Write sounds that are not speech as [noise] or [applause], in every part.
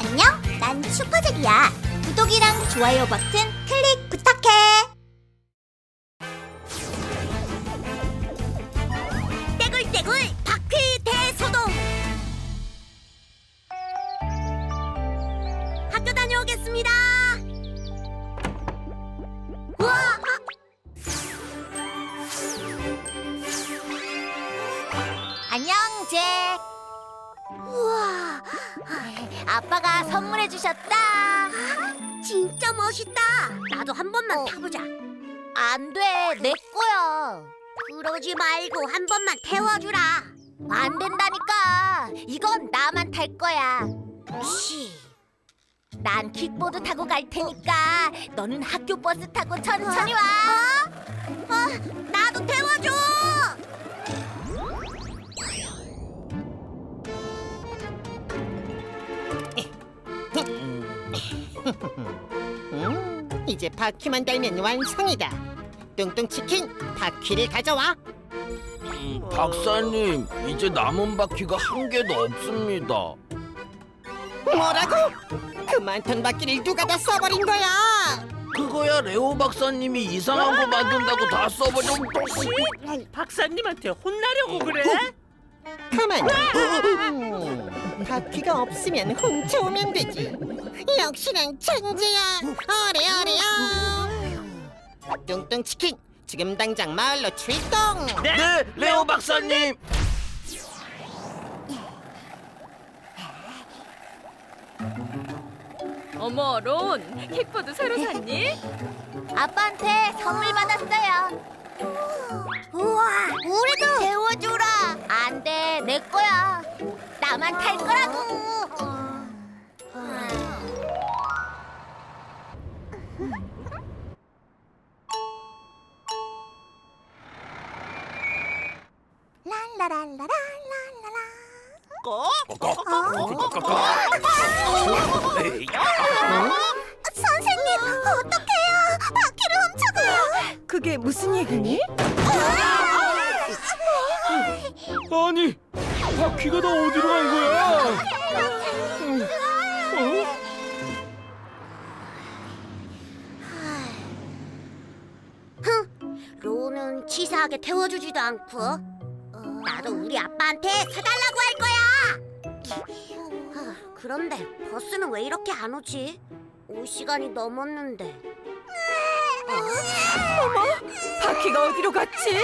안녕, 난 슈퍼잭이야. 구독이랑 좋아요 버튼 클릭 부탁해. 떼굴떼굴 바퀴 대소동. 학교 다녀오겠습니다. 아빠가 선물해 주셨다. 진짜 멋있다. 나도 한 번만 타보자. 안 돼, 내 거야. 그러지 말고 한 번만 태워주라. 안 된다니까. 이건 나만 탈 거야. 치. 난 킥보드 타고 갈 테니까 너는 학교 버스 타고 천천히 와. 어? 어, 나도 태워줘. 이제 바퀴만 달면 완성이다. 뚱뚱 치킨, 바퀴를 가져와. 음, 박사님, 이제 남은 바퀴가 한 개도 없습니다. 뭐라고? 그 많던 바퀴를 누가 다 써버린 거야? 그거야 레오 박사님이 이상한 거 만든다고 다 써버려. 박사님한테 혼나려고 그래? 가만. 음, 바퀴가 없으면 훔쳐오면 되지. 역시 난 천재야. 어레 어레야. 뚱뚱 치킨, 지금 당장 마을로 출동. 네, 레오 박사님. 어머 론 킥보드 새로 샀니? [laughs] 아빠한테 선물 받았어요. 우와, 우리도 태워주라. 안 돼, 내 거야. 나만 탈 거라고. 랄라랄라랄라라. 선생님, 어떡해요? 바퀴를 훔쳐가요. 그게 무슨 얘기니? 아니, 바퀴가 다 어디로 간 거야? 로는 치사하게 태워주지도 않고 나도 우리 아빠한테 사달라고 할 거야. 하, 그런데 버스는 왜 이렇게 안 오지? 올 시간이 넘었는데. 바퀴가 어디로 갔지?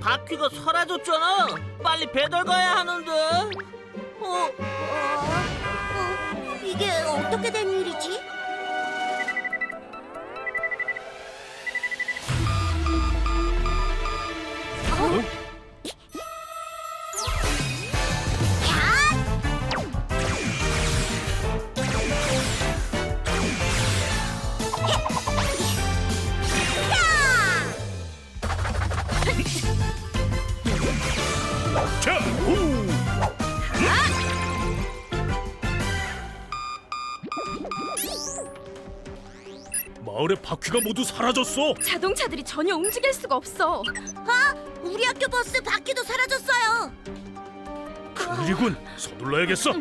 바퀴가 사라졌잖아. 빨리 배달 가야 하는데. 어, 어, 어, 이게 어떻게 된 일이지? 마을의 바퀴가 모두 사라졌어. 자동차들이 전혀 움직일 수가 없어. 우리 학교 버스 바퀴도 사라졌어요. 큰일이군. 서둘러야겠어.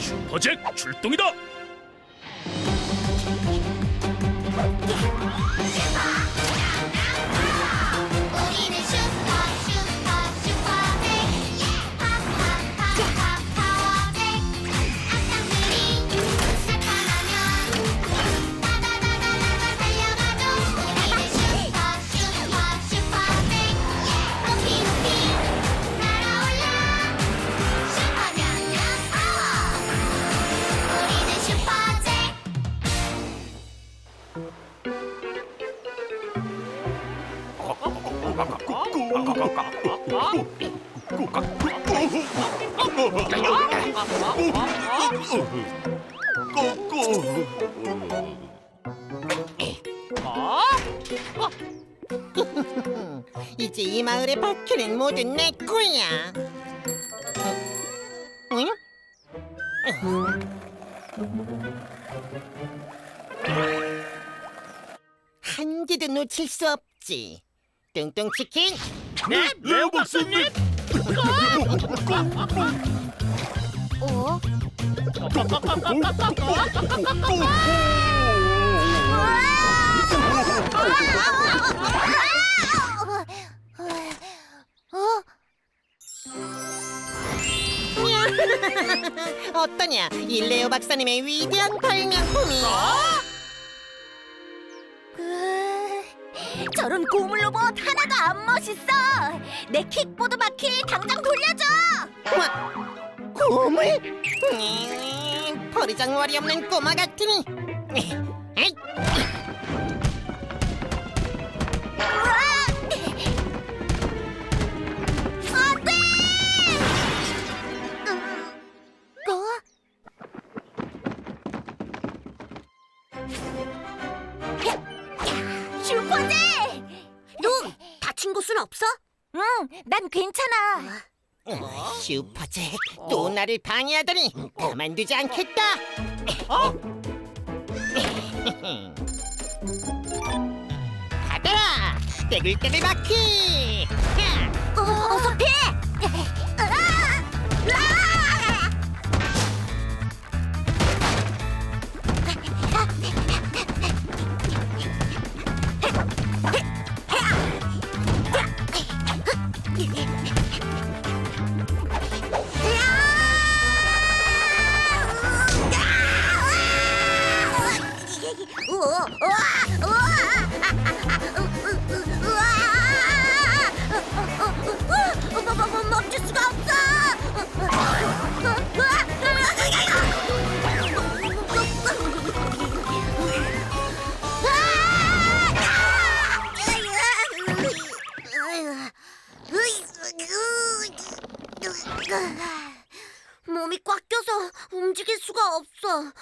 슈퍼잭 출동이다. [laughs] 이제 이 마을의 바퀴는 모두 내 거야. 어? 응? 한 개도 놓칠 수 없지. 뚱뚱 치킨, 네, 레오 박사님. [laughs] [laughs] 어? [laughs] 어떠냐? 일레오 박사님의 위대한 발명품이. 으, 저런 고물 로봇 하나도 안 멋있어. 내 킥보드 바퀴 당장 돌려줘. 뭐? 고물? 음, 버리장머리 없는 꼬마 같으니. 에이, 안돼. 뭐? 슈퍼제! 너 다친 곳은 없어? 응, 난 괜찮아. 어, 슈퍼잭 또 나를 방해하더니 가만두지 않겠다. 어? [laughs] 받아라, 떼글떼글 바퀴. 야! 어, 어서 피해!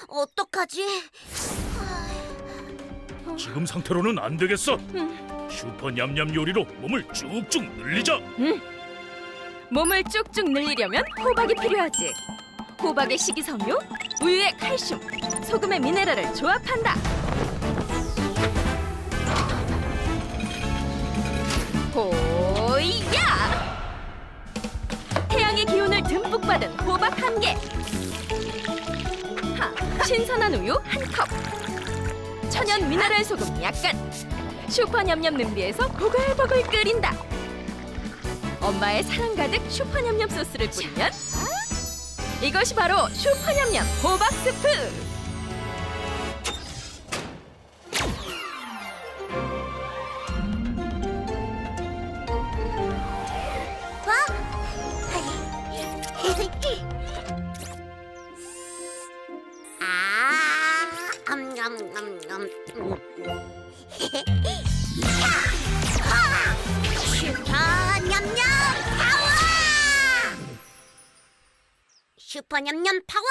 어. 어떡하지? 지금 상태로는 안 되겠어. 슈퍼 냠냠 요리로 몸을 쭉쭉 늘리자. 몸을 쭉쭉 늘리려면 호박이 필요하지. 호박의 식이섬유, 우유의 칼슘, 소금의 미네랄을 조합한다. 호이야! 태양의 기운을 듬뿍 받은 호박 한 개. 하, 신선한 우유 한 컵. 천연 미네랄 소금 약간. 슈퍼 냠냠 냄비에서 보글보글 끓인다. 엄마의 사랑 가득 슈퍼냠냠 소스를 뿌리면 이것이 바로 슈퍼냠냠 호박 스프. 슈퍼 냠냠 파워! 슈퍼 냠냠 파워!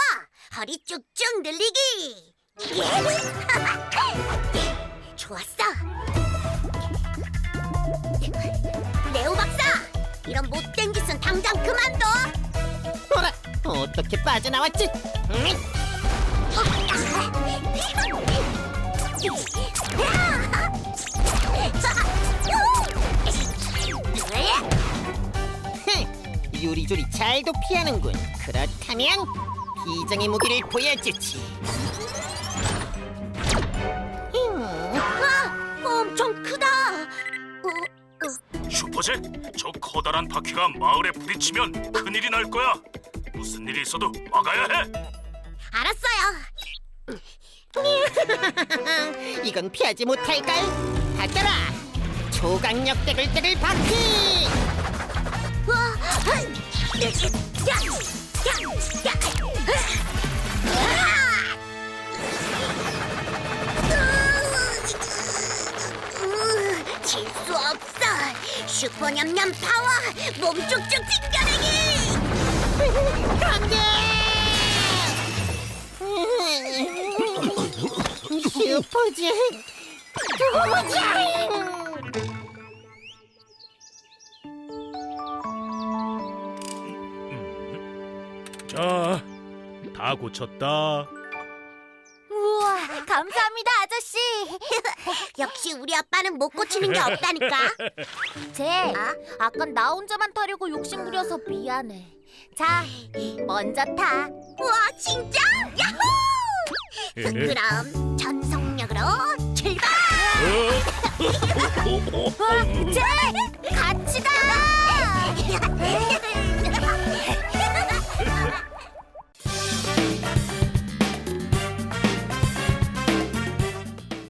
허리 쭉쭉 늘리기! [laughs] 좋았어! 레오 박사! 이런 못된 짓은 당장 그만둬! 어라, 어떻게 빠져나왔지? 음, 흥, 요리조리 잘도 피하는군. 그렇다면 비장의 무기를 보여주지. 음, 와, 엄청 크다. 어, 어, 슈퍼잭, 저 커다란 바퀴가 마을에 부딪히면 큰일이 날 거야. 무슨 일이 있어도 막아야 해. 알았어요. 이건 피하지 못할걸. 받아라, 초강력 떼글떼글 바퀴. 와, 야, 야, 야, 야. 질수 없어. 슈퍼 냠냠 파워 몸 쭉쭉 튕겨내기. 안돼. 슈퍼잭. 자, 다 고쳤다. 우와, 감사합니다, 아저씨. [laughs] 역시 우리 아빠는 못 고치는 게 없다니까. 쟤, 아, 아까 나 혼자만 타려고 욕심 부려서 미안해. 자, 먼저 타. 와, 진짜? 야호! 그럼 전 저녁으로 출발! 어? [laughs] 어, 제 같이 가! [laughs]